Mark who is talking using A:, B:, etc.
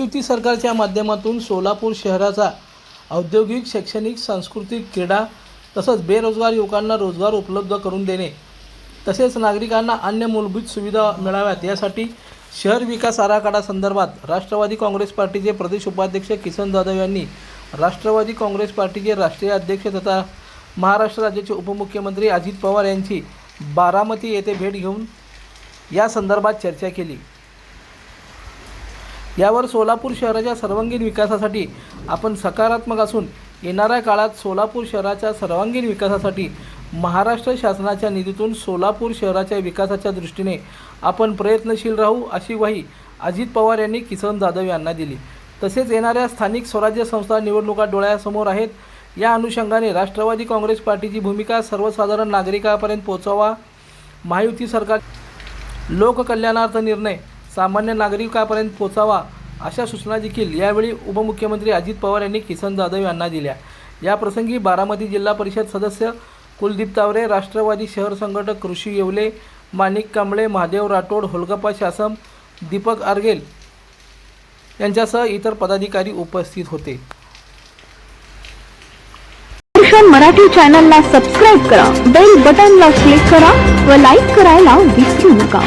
A: सरकारच्या माध्यमातून सोलापूर शहराचा औद्योगिक शैक्षणिक सांस्कृतिक क्रीडा तसंच बेरोजगार युवकांना रोजगार उपलब्ध करून देणे तसेच नागरिकांना अन्य मूलभूत सुविधा मिळाव्यात यासाठी शहर विकास आराखडा संदर्भात राष्ट्रवादी काँग्रेस पार्टीचे प्रदेश उपाध्यक्ष किसन जाधव यांनी राष्ट्रवादी काँग्रेस पार्टीचे राष्ट्रीय अध्यक्ष तथा महाराष्ट्र राज्याचे उपमुख्यमंत्री अजित पवार यांची बारामती येथे भेट घेऊन या संदर्भात चर्चा केली. यावर सोलापूर शहराच्या सर्वांगीण विकासासाठी आपण सकारात्मक असून येणाऱ्या काळात सोलापूर शहराच्या सर्वांगीण विकासासाठी महाराष्ट्र शासनाच्या निधीतून सोलापूर शहराच्या विकासाच्या दृष्टीने आपण प्रयत्नशील राहू अशी ग्वाही अजित पवार यांनी किसन जाधव यांना दिली. तसेच येणाऱ्या स्थानिक स्वराज्य संस्था निवडणुका डोळ्यासमोर आहेत. या अनुषंगाने राष्ट्रवादी काँग्रेस पार्टीची भूमिका सर्वसाधारण नागरिकांपर्यंत पोहोचावा महायुती सरकार लोककल्याणार्थ निर्णय सामान्य नागरिकापर्यंत पोचावा अशा सूचना देखील यावेळी उपमुख्यमंत्री अजित पवार यांनी किसन जाधव यांना दिल्या. याप्रसंगी बारामती जिल्हा परिषद सदस्य कुलदीप तावरे राष्ट्रवादी शहर संघटक कृषी येवले माणिक कांबळे महादेव राठोड होलगप्पा शासम दीपक आर्गेल यांच्यासह इतर पदाधिकारी उपस्थित होते.
B: मराठी चॅनलला सबस्क्राईब करा बेल बटनला क्लिक करा व लाईक करायला विसरू नका.